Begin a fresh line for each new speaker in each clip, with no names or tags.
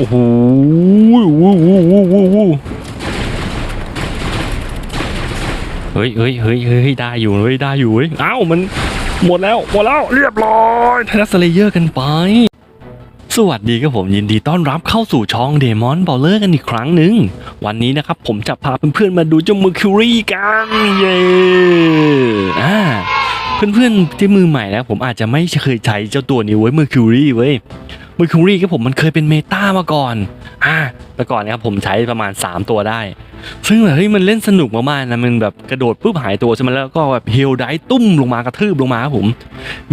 โอ้โหวูวูวูวูวูเฮ้ยเฮ้ยเฮ้ยเฮ้ยได้อยู่เฮ้ยได้อยู่เฮ้ยอ้าวมันหมดแล้วหมดแล้วเรียบร้อยทัสเลเยอร์กันไปสวัสดีครับผมยินดีต้อนรับเข้าสู่ช่องเดมอนบอลเลอร์กันอีกครั้งหนึ่งวันนี้นะครับผมจะพาเพื่อนๆมาดูเจ้ามือคิวรี่กันเย้อ่าเพื่อนๆที่มือใหม่นะผมอาจจะไม่เคยใช้เจ้าตัวนี้ไว้มือคิวรี่เว้ย มือคิวรีครับผมมันเคยเป็นเมตามาก่อนอ่าแต่ก่อนเนะครับผมใช้ประมาณ 3 ตัวได้ ซึ่งแบบเฮ้ยมันเล่นสนุกมากๆนะมันแบบกระโดดปุ๊บหายตัวใช่ไหมแล้วก็แบบเฮลไดตุ้มลงมากระทืบลงมาครับผม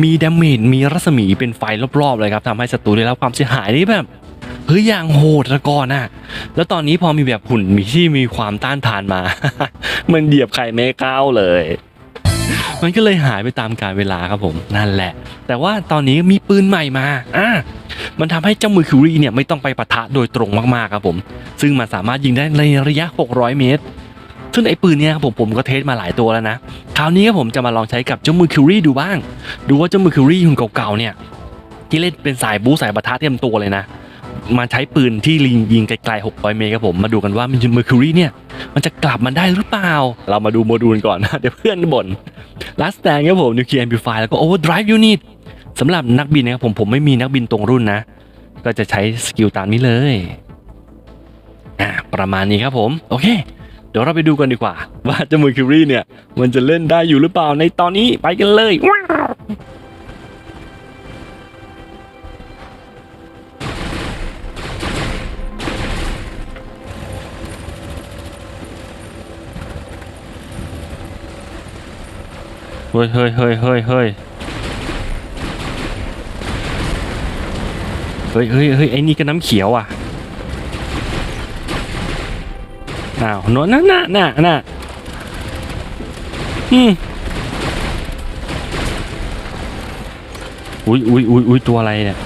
มีดาเมจมีรัศมีเป็นไฟรอบๆเลยครับทำให้ศัตรูได้รับความเสียหายนี่แบบเฮ้ยอย่างโหดละก่อนน่ะ แล้วตอนนี้พอมีแบบหุ่นมีที่มีความต้านทานมา มันเหยียบไข่ไม่เข้าเลย มันก็เลยหายไปตามกาลเวลาครับผมนั่นแหละ แต่ว่าตอนนี้มีปืนใหม่มาอะมันทำให้เจ้ามือคิวรีเนี่ยไม่ต้องไปปะทะโดยตรงมากๆครับผม ซึ่งมันสามารถยิงได้ในระยะ 600 เมตร ซึ่งไอ้ปืนเนี่ยครับผมผมก็เทสมาหลายตัวแล้วนะ คราวนี้ครับผมจะมาลองใช้กับเจ้ามือคิวรี่ดูบ้าง ดูว่าเจ้ามือคิวรี่หุ่นเก่าๆเนี่ยที่เล่นเป็นสายบู๊สายปะทะเต็มตัวเลยนะ มาใช้ปืนที่ลิงยิงไกลๆ 600 เมตรครับผม มาดูกันว่ามันเมือคิวรี่เนี่ย มันจะกลับมาได้หรือเปล่า เรามาดูโมดูลก่อนนะ เดี๋ยวเพื่อนบ่นลัสแตงครับผมนิวเคลียร์แอมพลิฟายแล้วก็โอเวอร์ไดรฟ์ยูนิตสำหรับนักบินนะครับผมผมไม่มีนักบินตรงรุ่นนะ ก็จะใช้สกิลตามนี้เลยอ่าประมาณนี้ครับผม โอเค เดี๋ยวเราไปดูกันดีกว่า ว่าเจามือคิวรี่เนี่ย มันจะเล่นได้อยู่หรือเปล่าในตอนนี้ไปกันเลยว้าว เฮ้ยเฮ้ยเฮ้ยเฮ้ยเฮ้ยเฮ้ยเฮ้ยเฮ้ยไอ้นี่ก็น้ำเขียวอะอ้าวโน่นน่ะน่ะน่ะน่ะอืมอุ้ยอุ้ยอุ้ยอุ้ยตัวอะไรเนี่ย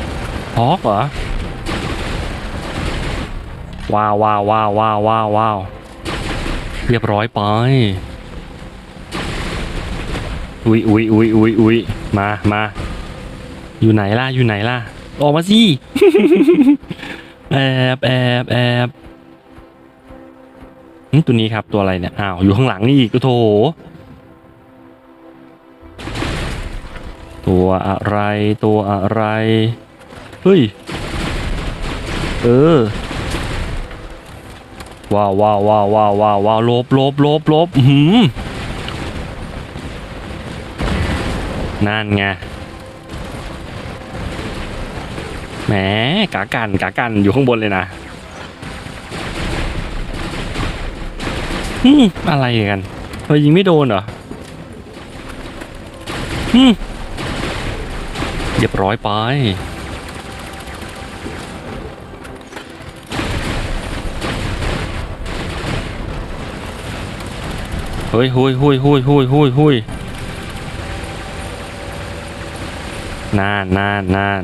ฮอกเหรอ ว้าวว้าวว้าวว้าวว้าวว้าวเรียบร้อยไป อุ้ยอุ้ยอุ้ยอุ้ยอุ้ยมามาอยู่ไหนล่ะอยู่ไหนล่ะ ออกมาสิแอบแอบแอบหึตัวนี้ครับตัวอะไรเนี่ยอ้าวอยู่ข้างหลังนี่อีกโถตัวอะไรตัวอะไรเฮ้ยเออว้าวว้าวว้าวว้าวว้าวว้าวลบลบลบลบอื้อหืม นั่นไงแหมกากันกากันอยู่ข้างบนเลยนะอืมอะไรกันเฮ้ยยิงไม่โดนเหรออืมเรียบร้อยไปเฮ้ยหุยหุยหุยหุยหุยหุย นานนานนาน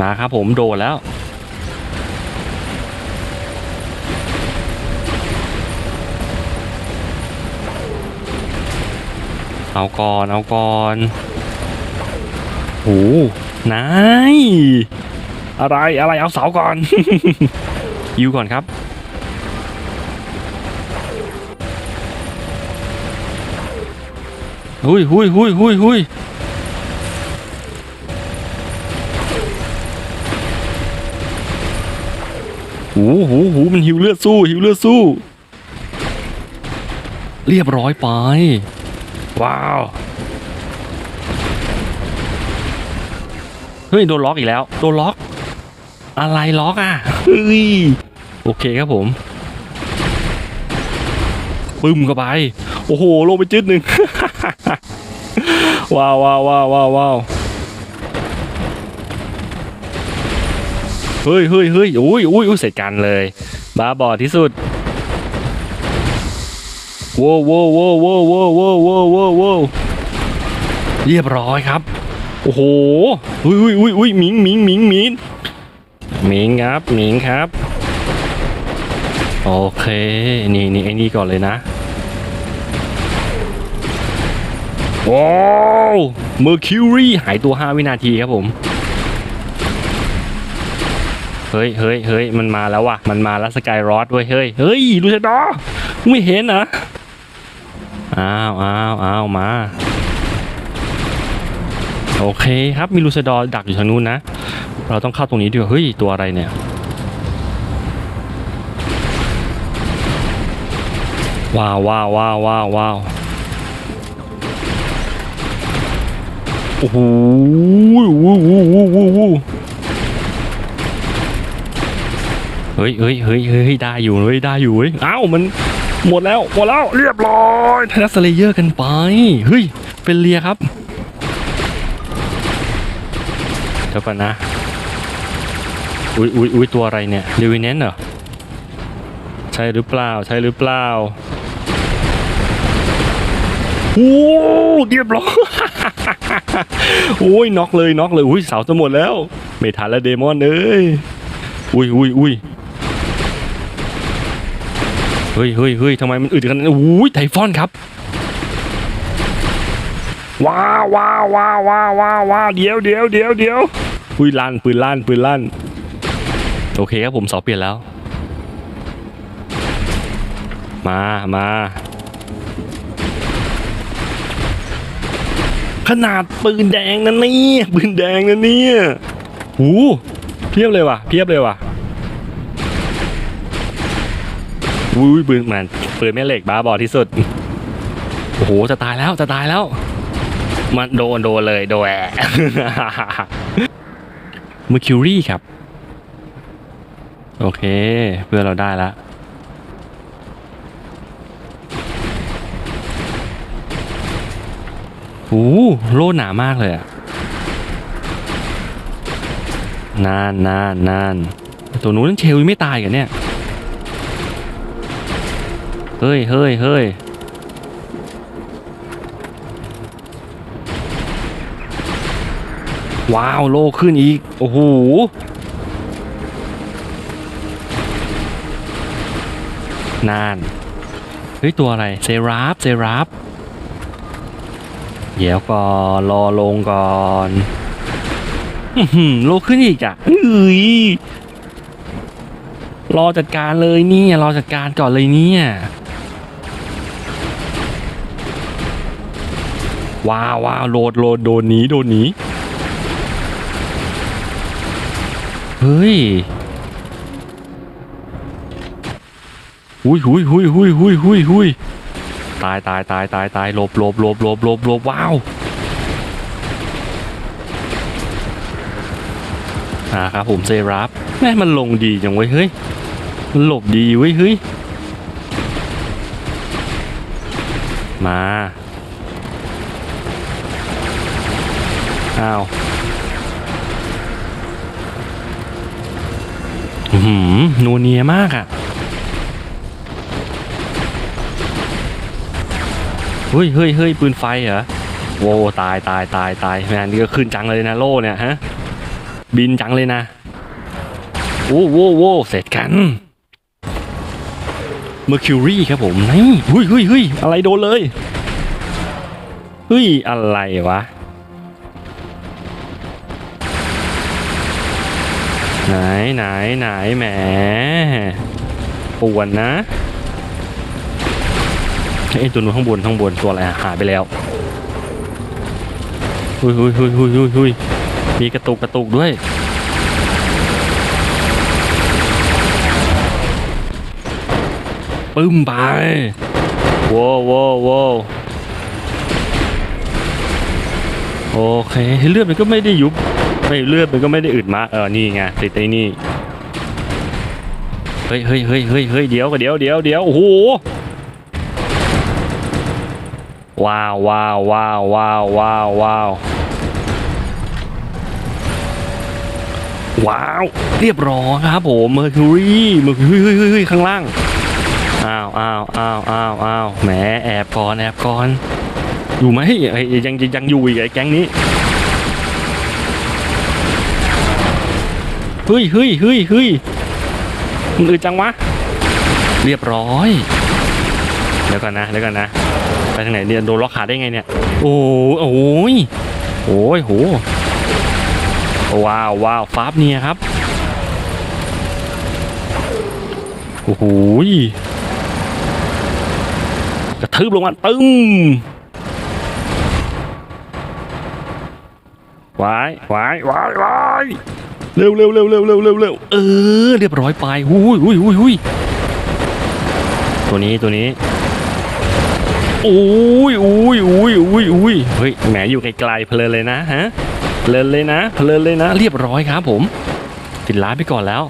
มาครับผมโดนแล้ว เอาก่อนเอาก่อนโหนายอะไรอะไรเอาเสาก่อน ยิวก่อนครับ หุยหุยหุยหุยหุยหูหูหูมันหิวเลือดสู้หิวเลือดสู้ เรียบร้อยไป ว้าว เฮ้ย โดนล็อกอีกแล้ว โดนล็อก อะไรล็อกอะเฮ้ยโอเคครับผม ปึ้มเข้าไป โอ้โหลงไปจึดหนึ่งว้าวว้าวว้าวว้าวว้าวเฮ้ยเฮ้ยเฮ้ยอุ้ยอุ้ยอุ้ยเสร็จกันเลย บ้าบอที่สุดโว้วโว้วโว้วโว้วโว้วโว้วโว้วโว้โว้เรียบร้อยครับ โอ้โหอุ้ยอุ้ยอุ้ยอุ้ยหมิงหมิงหมิงหมิงหมิงครับหมิงครับ โอเค นี่นี่ไอ้นี่ก่อนเลยนะ โโอ้เมอร์คิวรีหายตัว 5 วินาทีครับผม เฮ้ยเฮ้ยเฮ้ยมันมาแล้วว่ะ มันมาแล้วสกายรอดเว้ย เฮ้ย เฮ้ยดูสิดอไม่เห็นนะอ้าวอ้าวอ้าวมา โอเคครับมีลูซดอดักอยู่ทางนู้นนะ เราต้องเข้าตรงนี้ด้วยเฮ้ย ตัวอะไรเนี่ยว้าวว้าวว้าวว้าว โอ้โหเฮ้ยเฮ้ยเฮ้ยเฮ้ยได้อยู่เฮ้ยได้อยู่เฮ้ยอ้าวมันหมดแล้วหมดแล้วเรียบร้อยทัสเลเยอร์กันไปเฮ้ยเป็นเลียครับเดี๋ยวก่อนนะอุ้ยอุ้ยอุ้ยตัวอะไรเนี่ยเดวินเนนเหรอใช่หรือเปล่าใช่หรือเปล่า โอ้เรียบร้อยโอ้ยน็อกเลยน็อกเลยอุ้ยเสาจะหมดแล้ว ไม่ทันแล้วเดมอนเอ้ยอุ้ยอุ้ยอุ้ยเฮ้ยเฮ้ยเฮ้ยทำไมมันอึดขนาดนั้นอุ้ยไทฟอนครับว้าวว้าวว้าวว้าวว้าว้าเดี๋ยวเดี๋ยวเดี๋ยวเดี๋ยวอุ้ยลั่นปืนลั่นปืนลั่นโอเคครับผมเสาเปลี่ยนแล้ว มามา ขนาดปืนแดงนั่นนี่ปืนแดงนั่นนี่หูเพียบเลยว่ะเพียบเลยว่ะอุ้ยปืนมันปืนแม่เหล็กบ้าบอที่สุดโอ้โหจะตายแล้วจะตายแล้ว มันโดนโดนเลยโดนแอะเมอร์คิวรีครับ โอเค เพื่อนเราได้แล้ว โอ้โหโล่หนามากเลยอะนานนานนานตัวนู้นเชลยไม่ตายกันเนี่ย เฮ้ยเฮ้ยเฮ้ยว้าว โลขึ้นอีก โอ้โหนาน เฮ้ย ตัวอะไร เซราฟเซราฟ เดี๋ยวก่อนรอลงก่อนอื้อหือโลขึ้นอีกอะเอ้ยรอจัดการเลยเนี่ยรอจัดการก่อนเลยเนี่ย ว้าวว้าวโหลดโหลดโดนหนีโดนหนีเฮ้ยหุยหุยหุยหุยหุยหุยหุย ตายตายตายตายตายหลบหลบหลบหลบหลบหลบว้าวอ่าครับผมเซรับแม่มันลงดีจังเว้ยเฮ้ยมันหลบดีเว้ยเฮ้ยมาอ้าวหืมนัวเนียมากอะ เฮ้ยเฮ้ยเฮ้ยปืนไฟเหรอโว้ตายตายตายตายแม่นี่ก็ขึ้นจังเลยนะโล่เนี่ยฮะบินจังเลยนะโอ้โว้โว้เสร็จกันเมอร์คิวรีครับผมนี่เฮ้ยเฮ้ยเฮ้ยอะไรโดนเลยเฮ้ยอะไรวะไหนไหนไหนแหมปวนนะ ไอ้ตัวนู้นข้างบนข้างบนตัวอะไรหายไปแล้วหุยหุยหุยหุยหุยหุยมีกระตุกกระตุกด้วยปึ้มไปโว้วโว้วโว้วโอเคเลือดมันก็ไม่ได้ยุบไม่เลือดมันก็ไม่ได้อึดมาเออนี่ไงติดไอ้นี่เฮ้ยเฮ้ยเฮ้ยเฮ้ยเฮ้ยเดี๋ยวก็เดี๋ยวเดี๋ยวเดี๋ยวโอ้โห ว้าวว้าวว้าวว้าวว้าวว้าวว้าว เรียบร้อยครับผมเมอร์คิวรีเมอร์คิวรีเฮ้ยเฮ้ยข้างล่างอ้าวอ้าวอ้าวอ้าวอ้าวแหมแอบก่อนแอบก่อน อยู่ไหมยังยังยังอยู่อีกไอ้แก๊งนี้เฮ้ยเฮ้ยเฮ้ยเฮ้ยมันอึดจังวะ เรียบร้อย เดี๋ยวก่อนนะ เดี๋ยวก่อนนะ ไปทางไหนเนี่ยโดนล็อกขาได้ไงเนี่ย โอ้ยโอ้ยโอ้ยโหว้าวว้าวฟาบเนี่ยครับโอ้โหกระทืบลงมาตึ้มวายวายวายวายเร็วเร็วเร็วเร็วเร็วเร็วเร็วเออเรียบร้อยไปหุยหุยหุยหุยตัวนี้ตัวนี้ อุ้ยอุ้ยอุ้ยอุ้ยอุ้ยเฮ้ยแหมอยู่ไกลๆเพลินเลยนะฮะเพลินเลยนะเพลินเลยนะ เรียบร้อยครับผม ติดล้าไปก่อนแล้ว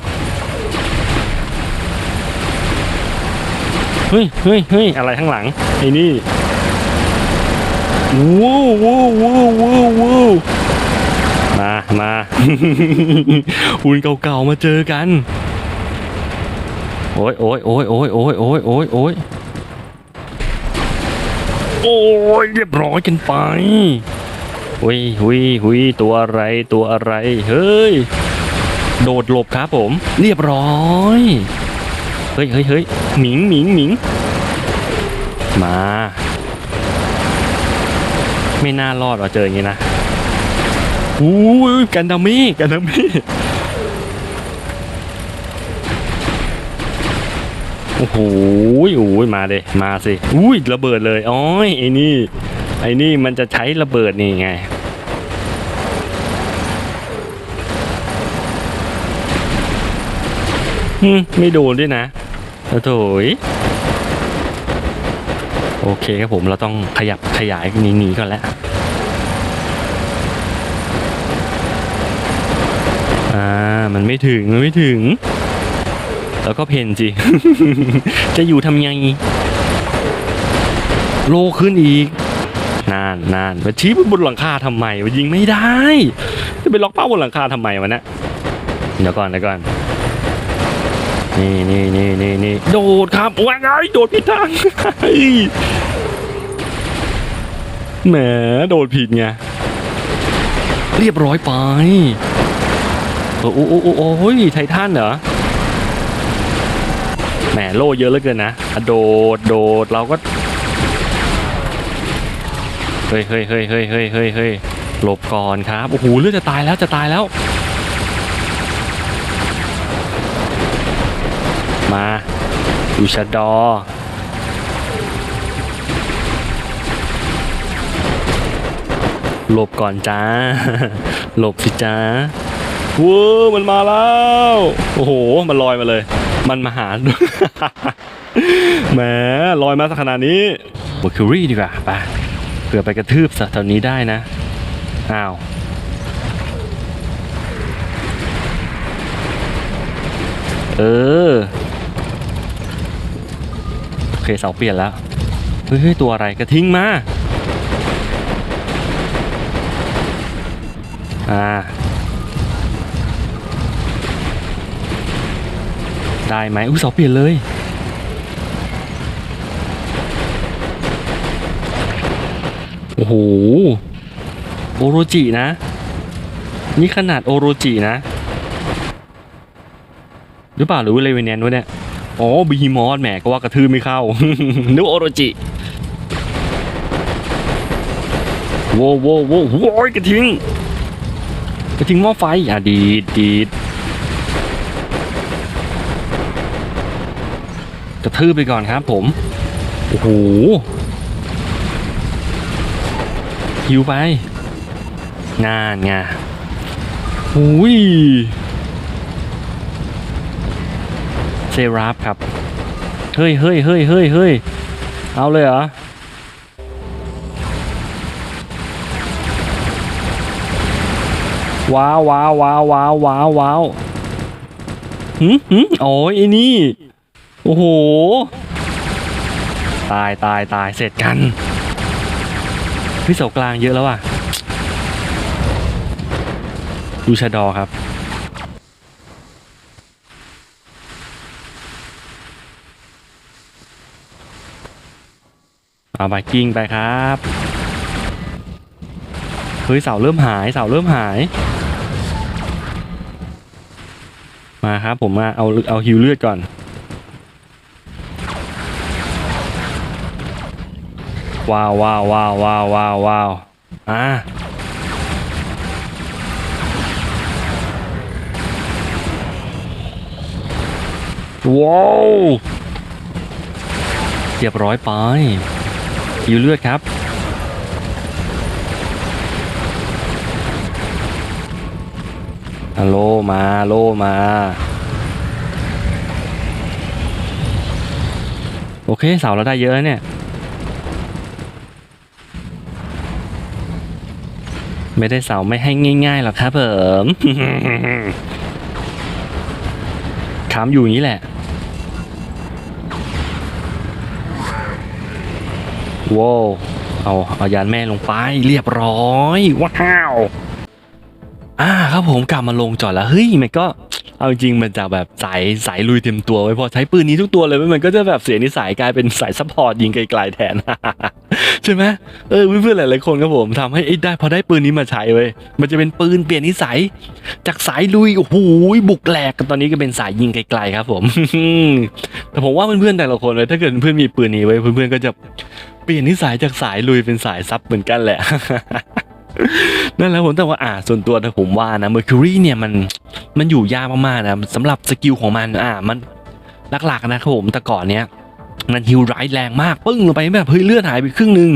เฮ้ยเฮ้ยเฮ้ยอะไรข้างหลังไอ้นี่ว้วว้วว้วว้วว้มามาหุ่นเก่าๆมาเจอกัน โอ้ยโอ้ยโอ้ยโอ้ยโอ้ยโอ้ยโอ้ย โอ้ยเรียบร้อยกันไปหุยหุยหุยตัวอะไรตัวอะไร เฮ้ย โดดหลบครับผม เรียบร้อยเฮ้ยเฮ้ยเฮ้ยหมิงหมิงหมิงมา ไม่น่ารอดว่ะเจออย่างนี้นะอุ้กันดามิกันดามิ โอ้โหโอ้ยมาเลยมาสิอุ้ยระเบิดเลยอ้อยไอ้นี่ ไอ้นี่มันจะใช้ระเบิดนี่ไงฮึไม่โดนด้วยนะโอ้โถยโอเคครับผมเราต้องขยับขยายหนีหนีก่อนแล้วอ่ามันไม่ถึงมันไม่ถึง แล้วก็เพนจี จะอยู่ทำไง โลขึ้นอีก นานนานมาชี้บนหลังคาทำไมวะยิงไม่ได้ จะไปล็อกเป้าบนหลังคาทำไมวะเนี่ยเดี๋ยวก่อนเดี๋ยวก่อนนี่นี่นี่นี่นี่โดดครับว่าไงโดดผิดทางแหมโดดผิดไงเรียบร้อยไปโอ้โอ้โอ้โอ้ยไททันเหรอ มโล่เยอะเหลือเกินนะโดดโดดเราก็เฮ้ยเฮ้ยเฮ้ยเฮ้ยเฮ้ยเฮ้ยเฮ้ยหลบก่อนครับโอ้โหเลือดจะตายแล้วจะตายแล้ว มาอุชาดอหลบก่อนจ้า หลบสิจ้าว้อมันมาแล้ว โอ้โห มันลอยมาเลย มันมาหา แหมลอยมาสักขนาดนี้บคิวรี่ดีกว่าไปเผื่อไปกระทืบสัตว์แถวนี้ได้นะ อ้าว เออ โอเคเสาเปลี่ยนแล้ว เฮ้ย ตัวอะไรกระทิ้งมา อ่า ได้ไหมอุ้ยเสาเปลี่ยนเลยโอ้โหโอโรจินะ นี่ขนาดโอโรจินะ หรือเปล่าหรือว่าเลเวนแนนวะเนี่ยอ๋อบีฮิมอสแหมก็ว่ากระทืบไม่เข้านึกโอโรจิโว้วโว้วโว้วโว้ยกระทิงกระทิงหม้อไฟอะดีดดีด กระทืบไปก่อนครับผม โอ้โหหิวไป งานไงหุยเซราฟครับ เฮ้ยเฮ้ยเฮ้ยเฮ้ยเฮ้ยเอาเลยเหรอว้าวว้าวว้าวว้าวว้าวว้าวหืมหืมโอ้ยไอ้นี่ โอ้โห ตายตายตายเสร็จกันพี่เสากลางเยอะแล้วอะ ดูชาดอครับเอาไปกิ้งไปครับ เฮ้ยเสาเริ่มหายเสาเริ่มหาย มาครับผมมาเอาเอาฮิวเลือดก่อน ว้าวว้าวว้าวว้าวว้าวว้าวอ่าว้าวเรียบร้อยไปหิวเลือดครับโลมาโลมา โอเคเสาเราได้เยอะแล้วเนี่ย ไม่ได้เสาไม่ให้ง่ายๆหรอกครับผมขามอยู่อย่นี้แหละว้าวเอาเอายานแม่ลงไปเรียบร้อยว้าวอ่าครับผมกลับมาลงจอดแล้วเฮ้ยมันก็เอาจริงมันจะแบบสายสายลุยเต็มตัวไว้พอใช้ปืนนี้ทุกตัวเลยมันก็จะแบบเสียนิสัยกลายเป็นสายซัพพอร์ตยิงไกลๆแทน ช่ไหมเออเพื่อนๆหลายๆคนครับผมทำให้ไอ้ได้พอได้ปืนนี้มาใช้เว้ยมันจะเป็นปืนเปลี่ยนนิสัย จากสายลุยโอ้โหบุกแหลกกันตอนนี้ก็เป็นสายยิงไกลๆครับ ผมแต่ผมว่าเพื่อนๆแต่ละคนเลยถ้าเกิดเพื่อนมีปืนนี้ไว้เพื่อนๆก็จะเปลี่ยนนิสัยจากสายลุยเป็นสายซับเหมือนกันแหละนั่นแหละผมแต่ว่าอ่าส่วนตัวถ้าผมว่านะ Mercury เนี่ยมันมันอยู่ยากมากๆนะสำหรับสกิลของมันอ่ามันหลักๆนะครับผมแต่ก่อนเนี้ย มันฮิลไรท์แรงมากปึ้งลงไปแบบเฮ้ยเลือดหายไปครึ่งหนึง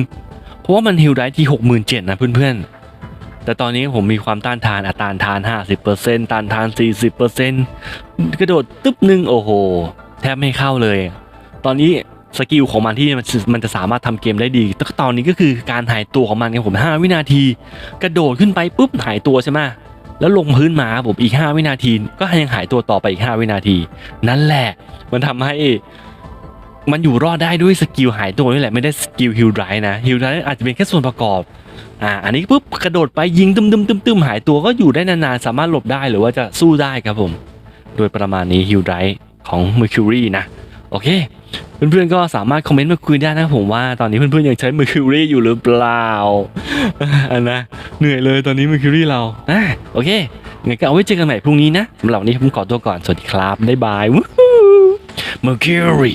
เพราะว่ามันฮิลไรท์ที่หกหมื่นเจ็ดนะเพื่อนๆ แต่ตอนนี้ผมมีความต้านทานอัตราต้านทาน 50%ต้านทาน 40%กระโดดตึ๊บหนึ่งโอ้โห แทบไม่เข้าเลย ตอนนี้สกิลของมันที่มันมันจะสามารถทำเกมได้ดีแต่ตอนนี้ก็คือการหายตัวของมันครับผม5วินาที กระโดดขึ้นไปปุ๊บหายตัวใช่ไหมแล้วลงพื้นมาครับผมอีก 5 วินาที ก็ยังหายตัวต่อไปอีก 5 วินาที นั่นแหละ มันทำให้ มันอยู่รอดได้ด้วยสกิลหายตัวนี่แหละไม่ได้สกิลฮิลไรนะฮิลไรอาจจะเป็นแค่ส่วนประกอบอ่าอันนี้ปุ๊บกระโดดไปยิงตึมตึมตึมตึมหายตัวก็อยู่ได้นานๆสามารถหลบได้หรือว่าจะสู้ได้ครับผม โดยประมาณนี้ฮิลไรของ Mercury นะ โอเค เพื่อนๆก็สามารถคอมเมนต์มาคุยได้นะผมว่าตอนนี้เพื่อนๆยังใช้ Mercury อยู่หรือเปล่าอันนะเหนื่อยเลยตอนนี้ Mercury เราอะโอเคงั้นก็เอาไว้เจอกันใหม่พรุ่งนี้นะสำหรับวันนี้ผมขอตัวก่อนสวัสดีครับบ๊ายบาย Mercury